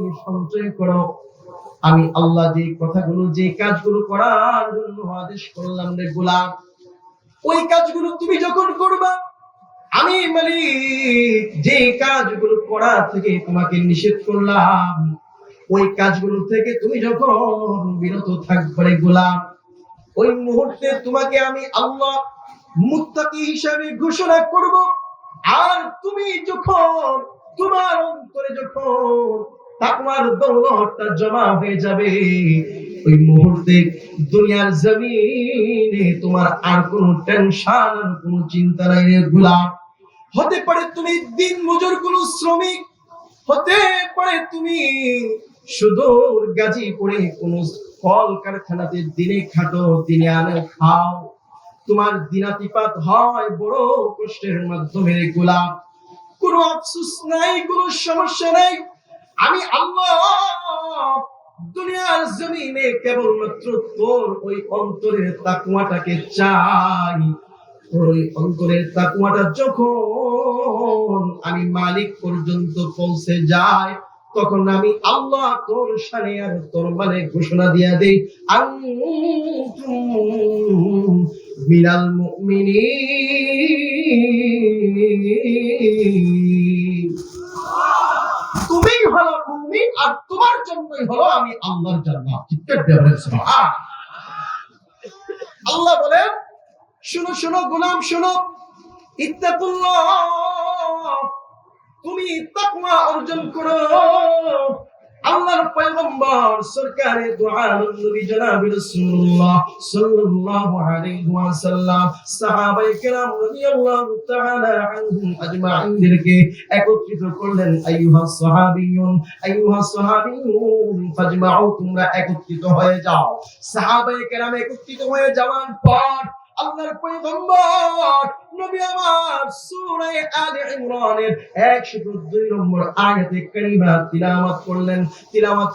তুমি সঞ্চয় করো। আমি আল্লাহ যে কথাগুলো, যে কাজগুলো করার জন্য আদেশ করলাম রে গোলাম, ওই কাজগুলো তুমি যখন করবা, আমি মালিক যে কাজগুলো করা থেকে তোমাকে নিষেধ করলাম, ওই কাজগুলো থেকে তুমি যখন বিরত থাকবে গোলাম, ওই মুহূর্তে তোমাকে আমি আল্লাহ মুত্তাকি হিসাবে ঘোষণা করব। আর তুমি যখন, তোমার অন্তরে যখন তাকওয়ার দৌলতটা জমা হয়ে যাবে। ওই মুহূর্তে দুনিয়ার জমিনে তোমার আর কোনো টেনশন আর কোনো চিন্তা নাই রে গোলাম হতে পারে তুমি দিন মজুর কোন শ্রমিক, হতে পারে তুমি সুদূর গাজীপুরে কোন কল কারখানাতে দিনে খাটো, দিনে আনে খাও। তোমার দিনাতিপাত হয় বড় কষ্টের মাধ্যমে রে গোলাম কোনো আফসোস নাই, কোনো সমস্যা নাই আমি আল্লাহ দুনিয়ার জমিনে কেবলমাত্র তোর ওই অন্তরের তাকুয়াটাকে চাই। তোর ওই অন্তরের তাকুয়াটা যখন আমি মালিক পর্যন্ত পৌঁছে যায় তখন আমি আল্লাহ তোর সানে আর তোর মানে ঘোষণা দিয়া দেই মিনাল মুমিনিন তুমি মুমিন আর তোমার জন্যই হলো আমি আল্লাহর জান্নাত চিৎকার সুবহান আল্লাহ বলেন, শুনো শুনো, গোলাম, শুনো। ইত্তাকুল্লাহ, তুমি তাকওয়া অর্জন করো। আল্লাহর পয়গম্বর সরকারে দু আলম নবী জনাব রাসূলুল্লাহ সাল্লাল্লাহু আলাইহি ওয়াসাল্লাম। সাহাবায়ে কেরাম রাদিয়াল্লাহু তাআলা আনহুম আজমাইনদেরকে একত্রিত করলেন, আইয়ুহা সাহাবিয়ুন আইয়ুহা সাহাবিয়ুন, ফাজমাউ, তোমরা একত্রিত হয়ে যাও। সাহাবায়ে কেরাম একত্রিত হয়ে যাওয়ার পর পয়গম্বর নবী আমার আলে ইমরানের 102 নম্বর আয়াতে কারিমা করলেন।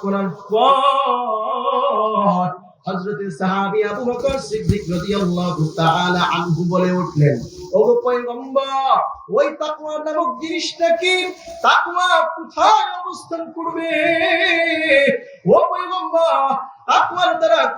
করার পর হযরত সাহাবী আবু বকর সিদ্দিক রাদিয়াল্লাহু তাআলা আনহু বলে উঠলেন, ও পয়গম্বর, ওই তাকওয়া নামক জিনিসটা কি? তাকওয়া কোথায় অবস্থান করবে ও পয়গম্বর তাকওয়ার দ্বারা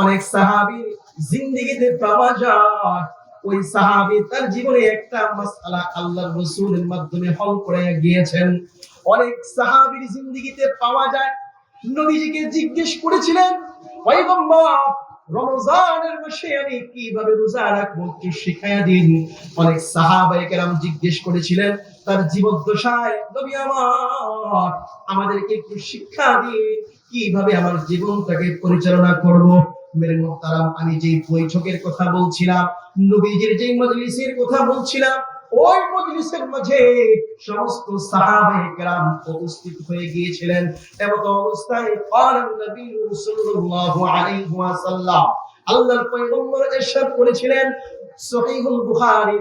অনেক সাহাবী জিন্দেগিতে পাওয়া যায়। ওই সাহাবী তার জীবনে একটা মাসআলা আল্লাহর রাসূলের মাধ্যমে হল করে গিয়েছেন। অনেক সাহাবীর জিন্দেগিতে পাওয়া যায়। নবীজিকে জিজ্ঞেস করেছিলেন, পয়গম্বর, রমজানের মাসে আমি কীভাবে রোজা রাখব একটু শিখাইয়া দিন। অনেক সাহাবায়ে কেরাম জিজ্ঞেস করেছিলেন, তার জীবদ্দশায় নবী আমার, আমাদেরকে একটু শিক্ষা দিন, কীভাবে আমার জীবনটাকে পরিচালনা করব? মেরে মোহতারাম আমি যে বৈঠকের কথা বলছিলাম নবীজির যে মজলিসের কথা বলছিলাম ওই মজলিসের মাঝে সমস্ত সাহাবায়ে কেরাম উপস্থিত হয়ে গিয়েছিলেন এমত অবস্থায় قال النبي সাল্লাল্লাহু আলাইহি ওয়াসাল্লাম আল্লাহর পয়গম্বর ইরশাদ করেছিলেন সহিহুল বুখারী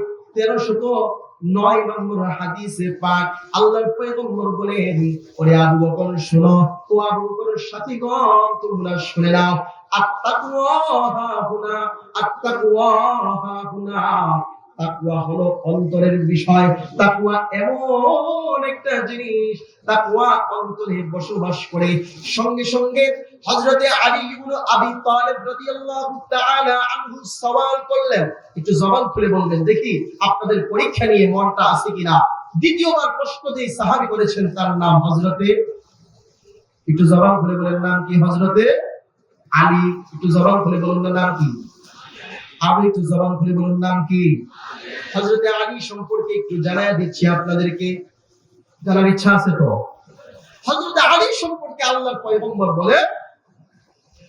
1309 নম্বর হাদিসে পাক আল্লাহর পয়গম্বর বলেন, ওরে আবু বকর, শোনো, ও আবু বকরের সাথীগণ, তোমরা শুনে নাও, আত্মাকুয়া হাহুনা আত্মাকুয়া হাহুনা। তাকওয়া হলো অন্তরের বিষয়। তাকওয়া এমন একটা জিনিস, তাকওয়া অন্তরে বসবাস করে। সঙ্গে সঙ্গে হযরতে আলী ইবনে আবি তালিব রাদিয়াল্লাহু তাআলা আনহু সওয়াল করলেন। একটু জবান খুলে বলবেন, দেখি আপনাদের পরীক্ষা নিয়ে মনটা আছে কিনা? দ্বিতীয়বার প্রশ্ন যে সাহাবী করেছেন তার নাম হযরতে? একটু জবান খুলে বলেন, নাম কি হযরতে? আলী, একটু জবান খুলে বলুন, নাম কি? আমি জবান খুলে বলুন, নাম কি? আলী সম্পর্কে একটু জানাই দিচ্ছি আপনাদেরকে জানার ইচ্ছা আছে তো। আলী সম্পর্কে আল্লাহর পয়গম্বর বলে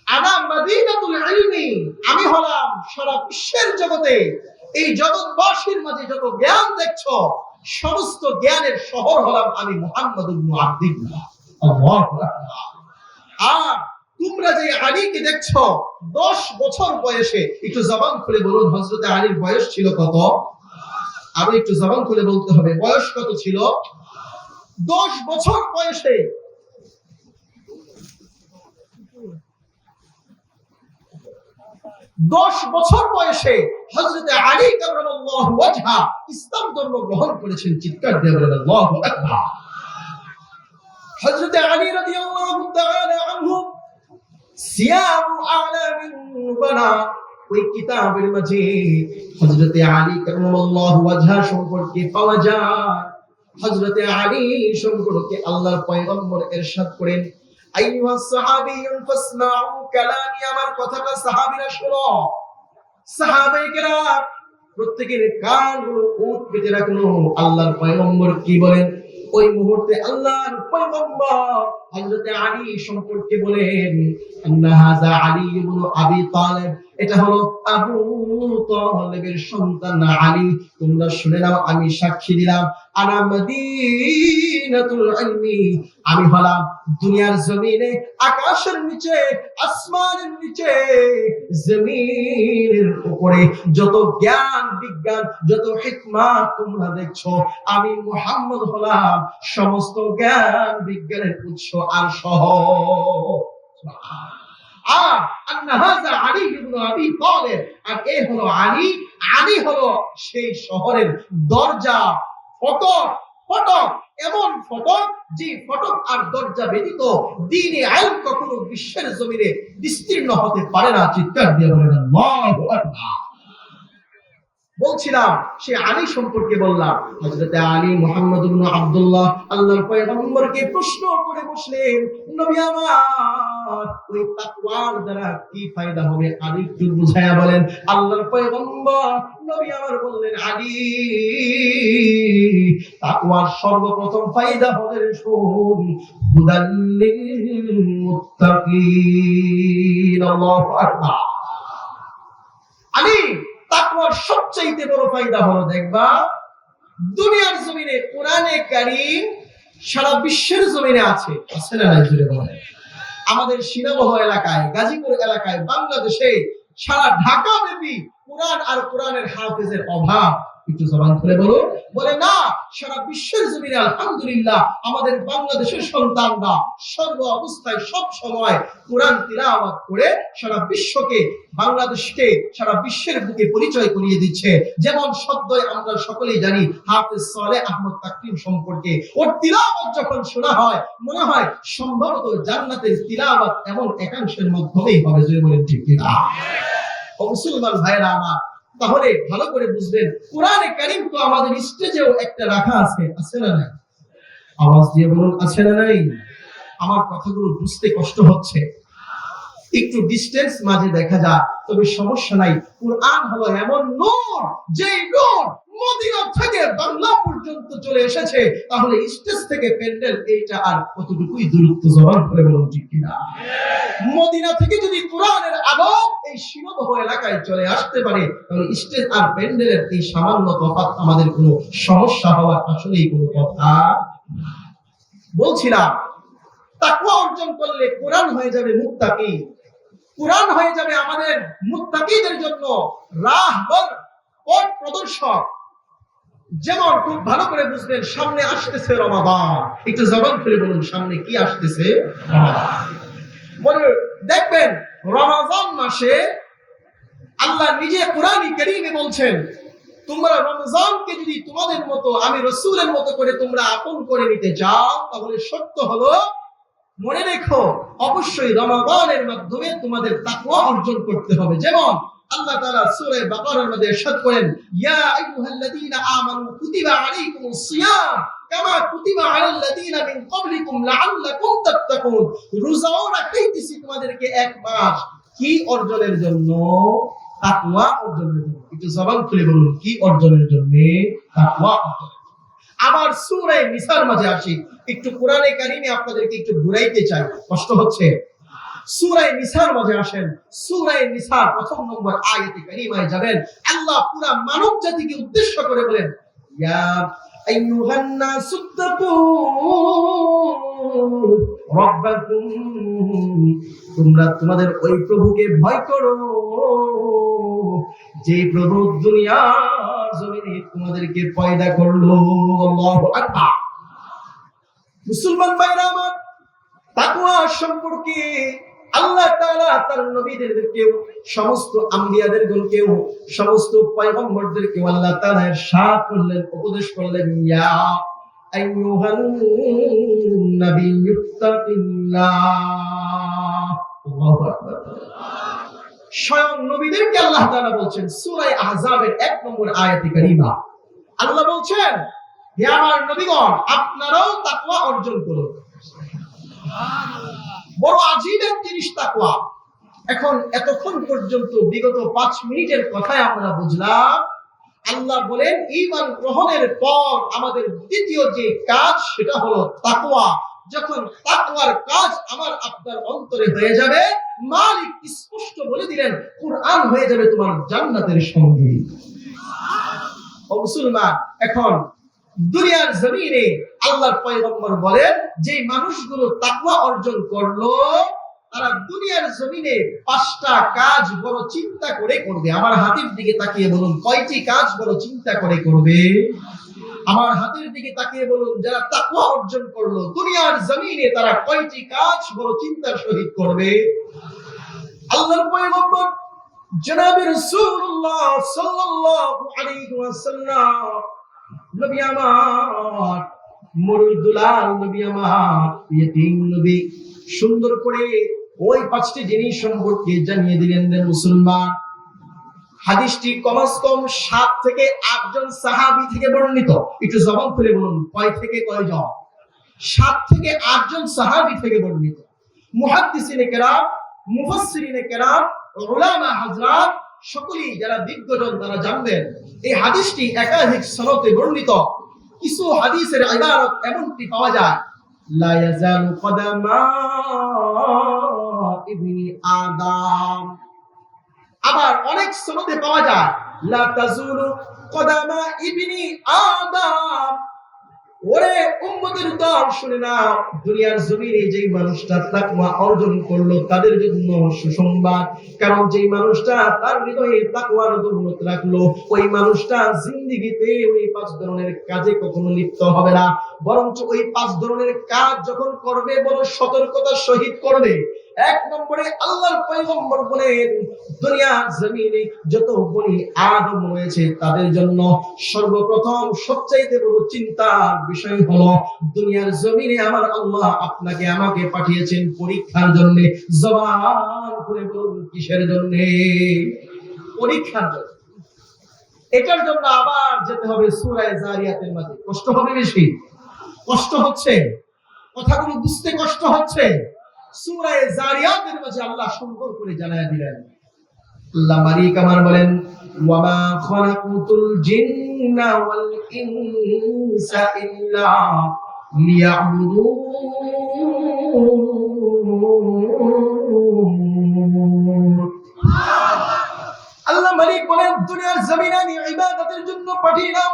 আনা মাদিনাতুল ইলমি, আমি হলাম সারা বিশ্বের জগতে, এই জগৎবাসীর মাঝে যত জ্ঞান দেখছ, সমস্ত জ্ঞানের শহর হলাম আমি মুহাম্মদ ইবনে আব্দুল্লাহ আল্লাহু আকবার। আর তোমরা যে আলীকে দেখছ, দশ বছর বয়সে, একটু জবান খুলে বলুন হজরত আলীর বয়স ছিল কত? আরও একটু জবান খুলে বলতে হবে, বয়স কত ছিল? দশ বছর বয়সে। দশ বছর বয়সে হজরত আলী কারামাল্লাহু ইসলাম ধর্ম গ্রহণ করেছেন, চিৎকার দিয়ে হজরত আলী রাদিয়াল্লাহু তাআলা আনহু ওই কিতাবের মাঝে আলী ওয়াজহা সম্পর্কে পাওয়া যায়। আলী সম্পর্কে আল্লাহর পয়গম্বর করেন সাহাবিয়ুন কালামি আমার কথাটা সাহাবীরা শোনো। সাহাবায়ে কেরাম, প্রত্যেকের কানগুলো উঠ পেতে রাখল আল্লাহর পয়গম্বর কি বলেন? ওই মুহূর্তে আল্লাহর পয়গম্বর হযরতে আলী সম্পর্কে বলেন আন্না হাযা আলী ইবনে আবি তালেব এটা হলো আবু তালেবের সন্তান আলী। তোমরা শুনে নাও, আমি সাক্ষী দিলাম। আনা ইলমি। আমি হলাম দুনিয়ার জমিনে, আকাশের নিচে, আসমানের নিচে, জমিনের উপরে। যত জ্ঞান, বিজ্ঞান, যত হিকমত তোমরা দেখছ, আমি মুহাম্মদ হলাম সমস্ত জ্ঞান, বিজ্ঞানের উৎস আর সহ। আর আলী ইবনু আবি তালেব। আর এ হলো আলী আলী হলো সেই শহরের দরজা, ফটক ফটক, এমন ফটক যে ফটক আর দরজা ব্যতীত দিনে আইন কখনো বিশ্বের জমিনে বিস্তীর্ণ হতে পারে না। চিৎকার দিয়ে আল্লাহু আকবার। বলছিলাম, সে আলী সম্পর্কে বললাম, হযরত আলী মুহাম্মদ ইবনে আব্দুল্লাহ আল্লাহর পয়গম্বরকে প্রশ্ন করে বসলেন, নবী আমার, ওই তাকওয়ার দ্বারা কি ফায়দা হবে? আলী একটু বুঝায়া বলেন, আল্লাহর পয়গম্বর, নবী আমার বললেন, আলী, তাকওয়ার সর্বপ্রথম ফায়দা হলেন শুন হুদাল্লিল মুত্তাকিন আল্লাহু আকবার। আলী তাকওয়ার সবচেয়ে বড় ফায়দা হলো দেখবা, দুনিয়ার জমিনে কোরআনে কারীম সারা বিশ্বের জমিনে আছে। আছে না নাই জুড়ে বলে আমাদের সিনাবহ এলাকায়, গাজীপুর এলাকায়, বাংলাদেশে সারা ঢাকা ব্যাপী কোরআন আর কোরআনের হাফেজের অভাব। একটু জবান খুলে বলুন। বলে, না, সারা বিশ্বের জমিনে আলহামদুলিল্লাহ আমাদের বাংলাদেশের সন্তানরা সর্ব অবস্থায় সব সময় কোরআন তিলাওয়াত করে সারা বিশ্বকে, বাংলাদেশকে, সারা বিশ্বের বুকে পরিচয় করিয়ে দিচ্ছে। যেমন সদ্যই আমরা সকলেই জানি, হাফেজ সালেহ আহমদ তাকরিম সম্পর্কে। ওর তিলাওয়াত যখন শোনা হয়, মনে হয় সম্ভবত জান্নাতের তিলাওয়াত এমন একাংশের মাধ্যমেই হবে। যদি বলেন ঠিক মুসলমান ভাইয়েরা আমার তাহলে ভালো করে বুঝবেন, কোরআনে কারিম তো আমাদের স্টেজেও একটা রাখা আছে আছে না নাই? আওয়াজ দিয়ে বলুন, আছে না নাই? আমার কথাগুলো বুঝতে কষ্ট হচ্ছে। একটু ডিস্টেন্স মাঝে দেখা যায়, তবে সমস্যা নাই। কোরআন হলো এমন নূর যে নূর মদিনা থেকে বাংলা পর্যন্ত চলে এসেছে। তাহলে স্টেজ থেকে প্যান্ডেল এইটা আর কতটুকুই দূরত্ব করে কিনা? মদিনা থেকে যদি কোরআনের এই এলাকায় চলে আসতে পারে, তাহলে স্টেজ আর প্যান্ডেলের এই সামান্য তফাৎ আমাদের কোনো সমস্যা হওয়ার আসলেই কোনো কথা বলছিলাম, তাকওয়া অর্জন করলে কোরআন হয়ে যাবে মুত্তাকি। কোরআন হয়ে যাবে আমাদের মুত্তাকিদের জন্য রাহবর পথ প্রদর্শক। যেমন খুব ভালো করে বুঝবেন, সামনে আসতেছে রমাদান। একটু জবান খুলে বলুন, সামনে কি আসতেছে? বলে দেখবেন রমাজান মাসে আল্লাহ নিজে কোরআনই কারীমে বলছেন, তোমরা রমজানকে যদি তোমাদের মতো, আমি রসুলের মতো করে তোমরা আপন করে নিতে চাও তাহলে সত্য হলো মনে রেখো, অবশ্যই রমাদানের মাধ্যমে তোমাদের তাকওয়া অর্জন করতে হবে। যেমন আল্লাহ তাআলা সূরা বাকারার মধ্যে ইরশাদ করেন, ইয়া আইয়ুহাল্লাযীনা আমানু কুতিবা আলাইকুমুস সিয়াম, কামা কুতিবা আলাল লাযীনা মিন ক্বাবলিকুম লাআল্লাকুম তাত্তাকুন। রোজাও রাখাইতেছি তোমাদেরকে এক মাস। কি অর্জনের জন্য? তাকওয়া অর্জনের জন্য। একটু জবান খুলে বলুন, কি অর্জনের জন্য? তাকওয়া অর্জনের জন্য। আবার সূরা নিসার মাঝে আসি। একটু কোরআনে কারিমে আপনাদেরকে একটু ঘুরাইতে চাই। কষ্ট হচ্ছে। সূরায়ে নিসার মাঝে আসেন। সূরায়ে নিসার প্রথম নম্বর আয়াতে কারিমায় যাবেন। আল্লাহ পুরা মানব জাতিকে উদ্দেশ্য করে বলেন, ইয়া আইয়ুহান নাসু তাকু তোমরা তোমাদের ওই প্রভুকে ভয় করো। যে প্রভু জমিনে তোমাদেরকে পয়দা করল, আল্লাহু আকবার। মুসলমান ভাইরা আমার, তাকওয়া সম্পর্কে আল্লাহ তাআলা তার নবীদেরকেও, সমস্ত আম্বিয়াদেরকেও, সমস্ত পয়গম্বরদেরকেও আল্লাহ তাআলা ইরশাদ করলেন, উপদেশ করলেন, ইয়া আইয়ুহান নাবিয়্যুত্তাকিল্লাহ আল্লাহু আকবার। স্বয়ং নবীদেরকে আল্লাহ তাআলা বলছেন সূরা আহজাবের 1 নম্বর আয়াতে কারীমা। আল্লাহ বলছেন, হে আমার নবীগণ, আপনারাও তাকওয়া অর্জন করুন। বড় আজীব এক জিনিস তাকওয়া। এখন এতক্ষণ পর্যন্ত বিগত পাঁচ মিনিটের কথায় আমরা বুঝলাম, আল্লাহ বলেন ইমান গ্রহণের পর আমাদের দ্বিতীয় যে কাজ, সেটা হলো তাকওয়া। যখন তাকওয়ার কাজ আমার আপনার অন্তরে হয়ে যাবে, মালিক স্পষ্ট বলে দিলেন, কুরআন হয়ে যাবে তোমার জান্নাতের সঙ্গী। ও মুসলমান, এখন দুনিয়ার জমিনে আল্লাহর পয়গম্বর বলেন যে মানুষগুলো তাকওয়া অর্জন করল, তারা দুনিয়ার জমিনে পাঁচটা কাজ বড় চিন্তা করে করবে। আমার হাতের দিকে তাকিয়ে বলুন, কয়টি কাজ বড় চিন্তা করে করবে? আমার হাতের দিকে তাকিয়ে বলুন, যারা তাকওয়া অর্জন করল, দুনিয়ার জমিনে তারা কয়টি কাজ বড় চিন্তার সহিত করবে? আল্লাহর পয়গম্বর জনাবে রাসূলুল্লাহ সাল্লাল্লাহু আলাইহি ওয়াসাল্লাম, নবী আমার, মরুল দুলাল, নবী আমার, ইয়েতিম নবী, সুন্দর করে ওই পাঁচটি জিনিস সম্পর্কে জানিয়ে দিলেন মুসলমান। হাদিসটি কমাস কম সাত থেকে আটজন সাহাবি থেকে বর্ণিত। একটু জবাব করে বলুন, কয় থেকে কয়জন? সাত থেকে আটজন সাহাবি থেকে বর্ণিত। মুহাদ্দিসিনে কেরাম কেরাম সকলেই যারা তারা জানবেন। এই হাদিসটি একাধিক সনদে বর্ণিত। কিছু হাদিসের ইবারত এমনটি পাওয়া যায়, লা ইয়াজালু ইবনি আদম। আবার অনেক সনদে পাওয়া যায়। লা তাজুলু কদামা ইবনি আদম। ওরে উম্মতের দল, শুনে দুনিয়ার জমিনে যেই মানুষটা তাকওয়া অর্জন করল, তাদের জন্য সুসংবাদ। কারণ যেই মানুষটা তার হৃদয়ে তাকওয়ার রাখল, ওই মানুষটা জিন্দিগিতে ওই পাঁচ ধরনের কাজে কখনো লিপ্ত হবে না। বরঞ্চ ওই পাঁচ ধরনের কাজ যখন করবে, বড় সতর্কতার সহিত করবে। এক নম্বরে আল্লাহর পয়গম্বর বলেন দুনিয়ার জমিনে যত বনি আদম রয়েছে, তাদের জন্য সর্বপ্রথম সবচাইতে বড় চিন্তার বিষয় হলো, দুনিয়ার জমিনে আমার আল্লাহ আপনাকে আমাকে পাঠিয়েছেন পরীক্ষার জন্য। জবান করে বলুন, কিসের জন্য? পরীক্ষার জন্য। এটার জন্য আবার যেতে হবে সূরায়ে জারিয়াতের মাঝে। কষ্ট হবে বেশি। কষ্ট হচ্ছে। কথাগুলো বুঝতে কষ্ট হচ্ছে। সূরায়ে জারিয়াতের মাঝে আল্লাহ সুন্দর করে দিলেন। আল্লাহ মালিক আমার বলেন, ওয়ামা খালাকুতুল জিন্না ওয়াল ইনসা ইল্লা আল্লাহ মালিক বলেন, দুনিয়ার জমিনে আমি ইবাদতের জন্য পাঠিয়েলাম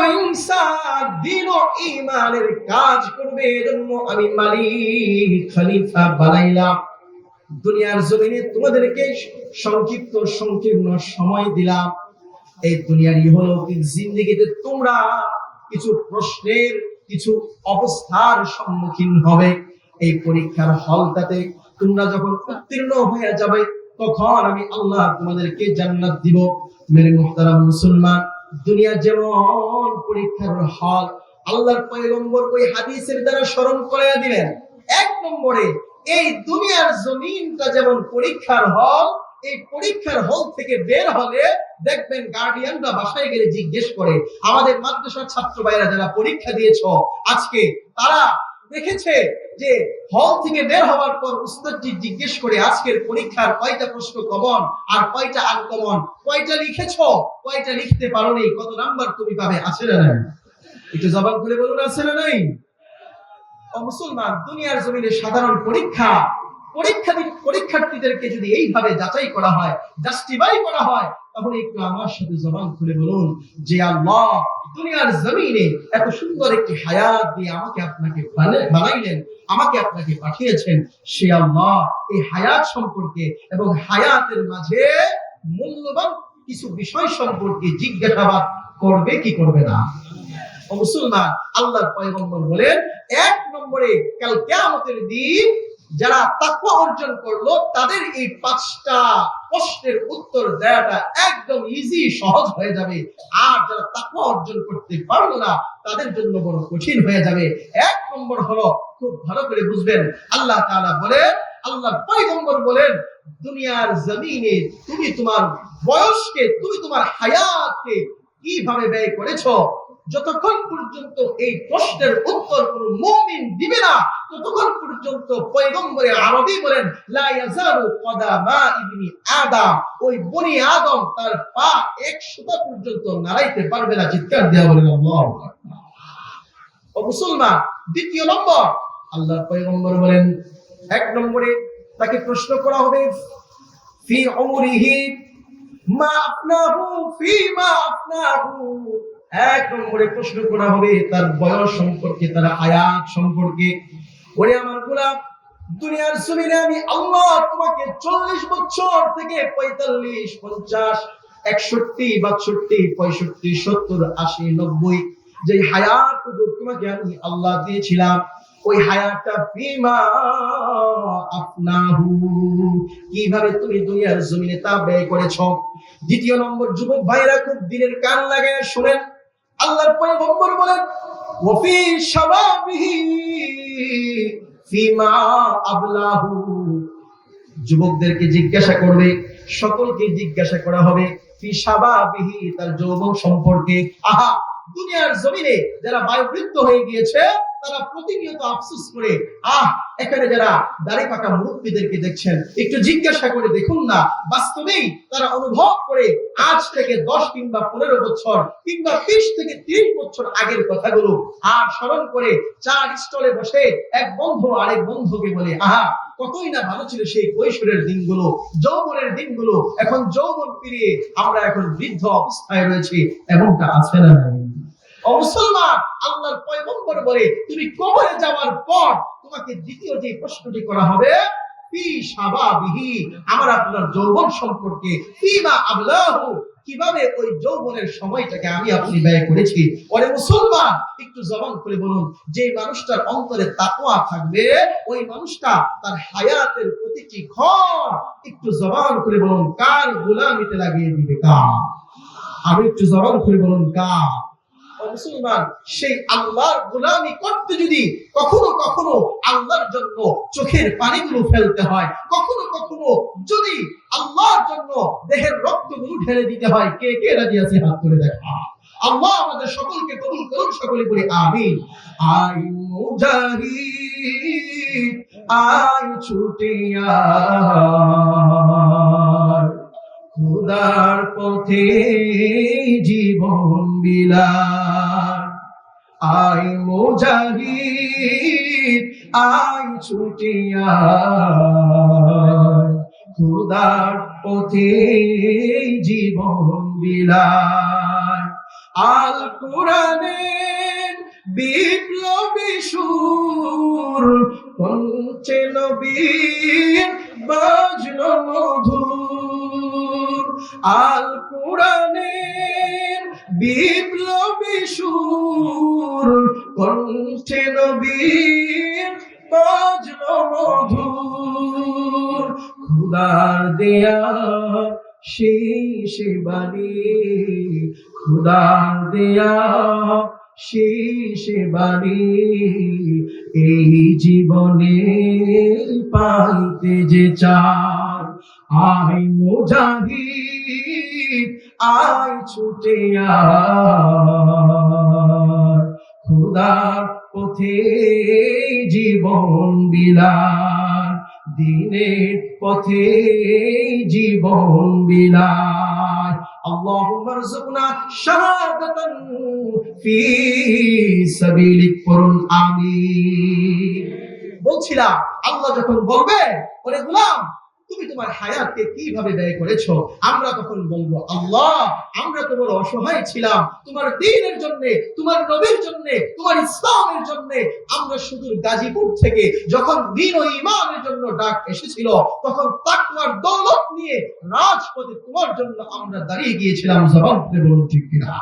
ও ইনসান দিন ইমানের কাজ করবে এজন্য আমি মালিক খলিফা বানাইলাম। দুনিয়ার জমিনে তোমাদেরকে সংক্ষিপ্ত সংকীর্ণ সময় দিলাম। এই দুনিয়ার ইহলৌকিক তোমরা কিছু প্রশ্নের, কিছু অবস্থার সম্মুখীন হবে। এই পরীক্ষার হলটাতে তোমরা যখন উত্তীর্ণ হয়ে যাবে, তখন আমি আল্লাহ তোমাদেরকে জান্নাত দিব। মেরে মুসলমান দুনিয়া যেমন পরীক্ষার হল, আল্লাহর পয়গম্বর ওই হাদিসের দ্বারা স্মরণ করে দিলেন। এক নম্বরে, এই দুনিয়ার জমিনটা যেমন পরীক্ষার হল, এই পরীক্ষার হল থেকে বের হলে দেখবেন গার্ডিয়ানরা বাসায় গেলে জিজ্ঞেস করে, আমাদের মাদ্রাসার ছাত্র ভাইরা যারা পরীক্ষা দিয়েছ আজকে, তারা দেখেছে যে হল থেকে বের হওয়ার পর উস্তাদজি জিজ্ঞেস করে, আজকের পরীক্ষার কয়টা প্রশ্ন কমন আর কয়টা আনকমন? কয়টা লিখেছো? কয়টা লিখতে পারোনি? কত নাম্বার তুমি পাবে? আছে না নাই? একটু জবাব করে বলুন, আছে না নাই? মুসলমান, দুনিয়ার জমিনে সাধারণ পরীক্ষা পরীক্ষা পরীক্ষার্থীদেরকে যদি এইভাবে যাচাই করা হয় জাস্টিফাই করা হয়, তাহলে একটু আমার সাথে জবান খুলে বলুন যে আল্লাহ দুনিয়ার জমিনে এত সুন্দর একটি হায়াত দিয়ে আমাকে আপনাকে বানাইলেন, আমাকে আপনাকে পাঠিয়েছেন, সে আল্লাহ এই হায়াত সম্পর্কে এবং হায়াতের মাঝে মূল্যবান কিছু বিষয় সম্পর্কে জিজ্ঞাসাবাদ করবে কি করবে না? মুসলমান, আল্লাহর পয়গম্বর বলেন, এক নম্বরে কাল কিয়ামতের দিন যারা তাকওয়া অর্জন করল, তাদের এই পাঁচটা প্রশ্নের উত্তর দেওয়াটা একদম ইজি সহজ হয়ে যাবে। আর যারা তাকওয়া অর্জন করতে পারল না, তাদের জন্য বড় কঠিন হয়ে যাবে। এক নম্বর হলো, খুব ভালো করে বুঝবেন, আল্লাহ তাআলা বলেন আল্লাহ পয়গম্বর বলেন, দুনিয়ার জমিনে তুমি তোমার বয়সকে, তুমি তোমার হায়াতকে কীভাবে ব্যয় করেছ? যতক্ষণ পর্যন্ত এই প্রশ্নের উত্তর কোন মুমিন দিবে না, ততক্ষণ পর্যন্ত পয়গম্বরে আরবি বলেন, লা ইয়াজালু কদামা ইবনি আদম ওই বনি আদম তার পা এক সুতা পর্যন্ত নাড়াইতে পারবে না, চিৎকার দেওয়া বলেন, আল্লাহু। ও মুসলমান, দ্বিতীয় নম্বর, আল্লাহর পয়গম্বর বলেন, এক নম্বরে তাকে প্রশ্ন করা হবে, ফি উমরিহি মা আপনাহু ফি মা আপনাহু এক নম্বরে প্রশ্ন করা হবে, তার বয়স সম্পর্কে, তার আয়াত সম্পর্কে। ওরে আমার গোলাপ দুনিয়ার জমিনে আমি আল্লাহ তোমাকে চল্লিশ বছর থেকে পঁয়তাল্লিশ, পঞ্চাশ, একষট্টি, বাষট্টি, পঁয়ষট্টি, সত্তর, আশি, নব্বই যে হায়াত তোমাকে আমি আল্লাহ দিয়েছিলাম, ওই হায়াতটা বিমা আপনাহু কীভাবে তুমি দুনিয়ার জমিনে তা ব্যয় করেছ? দ্বিতীয় নম্বর, যুবক ভাইরা, খুব দিনের কান লাগায় শুনেন। আল্লাহর পয়গম্বর বলেন, ওফি শাবাবিহি ফিমা আবলাহু। যুবকদেরকে জিজ্ঞাসা করবে, সকলকে জিজ্ঞাসা করা হবে, ফি শাবাবিহি? তার যৌবন সম্পর্কে। আহা, দুনিয়ার জমিনে যারা বায়ুবৃত্ত হয়ে গিয়েছে তারা প্রতিনিয়ত আফসোস করে, আহ, এখানে যারা দাড়ি পাকা মুরব্বীদেরকে দেখছেন, একটু জিজ্ঞাসা করে দেখুন না বাস্তবেই তারা অনুভব করে, আজ থেকে দশ কিংবা পনেরো বছর কিংবা বিশ থেকে ত্রিশ বছর আগের কথাগুলো, আর স্মরণ করে চার স্টলে বসে এক বন্ধু আরেক বন্ধুকে বলে, আহা, কতই না ভালো ছিল সেই কৈশোরের দিনগুলো, যৌবনের দিনগুলো এখন যৌবন ফিরিয়ে আমরা এখন বৃদ্ধ অবস্থায় রয়েছি, এমনটা আছে না? ও মুসলমান, আল্লাহর পয়গম্বর বলে তুমি কবরে যাওয়ার পর তোমাকে দ্বিতীয় যে প্রশ্নটি করা হবে আমার আপনার যৌবন সম্পর্কে কীভাবে ওই যৌবনের সময়টাকে আমি আপনি ব্যয় করেছি। ওরে মুসলমান, একটু জবান করে বলুন, যে মানুষটার অন্তরে তাকওয়া থাকবে, ওই মানুষটা তার হায়াতের প্রতিটি ক্ষণ একটু জবান করে বলুন, কার গোলামিতে লাগিয়ে দিবে কার? আমি একটু জবান করে বলুন, কার? মুসলমান, সেই আল্লাহর গোলামি করতে যদি কখনো কখনো আল্লাহর জন্য চোখের পানিগুলো ফেলতে হয়, কখনো কখনো যদি আল্লাহর জন্য দেহের রক্তগুলো ঢেলে দিতে হয়, কে কে রাজি আছে হাত দেখা? আল্লাহ আমাদের সকলকে কবুল করুন, সকলে বলি আমিন। আই মুজাহিদ, আই ছুটে আয় খুদার পথে জীবন বিলার আই মুজাহিদ, আই ছুটে আয় খুদার পথে জীবন বিলার আল কোরআনের বিপ্লবী সুর পঞ্চে নবীর বাজলো মধুর। আল কোরআনের বিপ্লবী সুর, কণ্ঠে নবীর বাজলো মধুর। খুদার দেয়া শেষ বাণী খুদার দেয়া শেষ বাণী এই জীবনে পাইতে যে চার আই মুজাহিদ আই ছুটে আয় খুদার পথে জীবন বিলার দিনের পথে জীবন বিলার اللهم ارزقنا شهادة في سبيلك পড়ুন আমিন বলছিলাম আল্লাহ যখন বলবে ওরে গোলাম তুমি তোমার হায়াতকে কীভাবে ব্যয় করেছ? আমরা তখন বলব, আল্লাহ, আমরা তো বড় অসহায় ছিলাম। তোমার দিনের জন্য, তোমার নবীর জন্য, তোমার ইসলামের জন্য আমরা সুদূর গাজীপুর থেকে যখন দিন ও ইমানের জন্য ডাক এসেছিল, তখন তাকওয়ার দৌলত নিয়ে রাজপথে তোমার জন্য আমরা দাঁড়িয়ে গিয়েছিলাম। জবাব দেব ঠিক কিনা?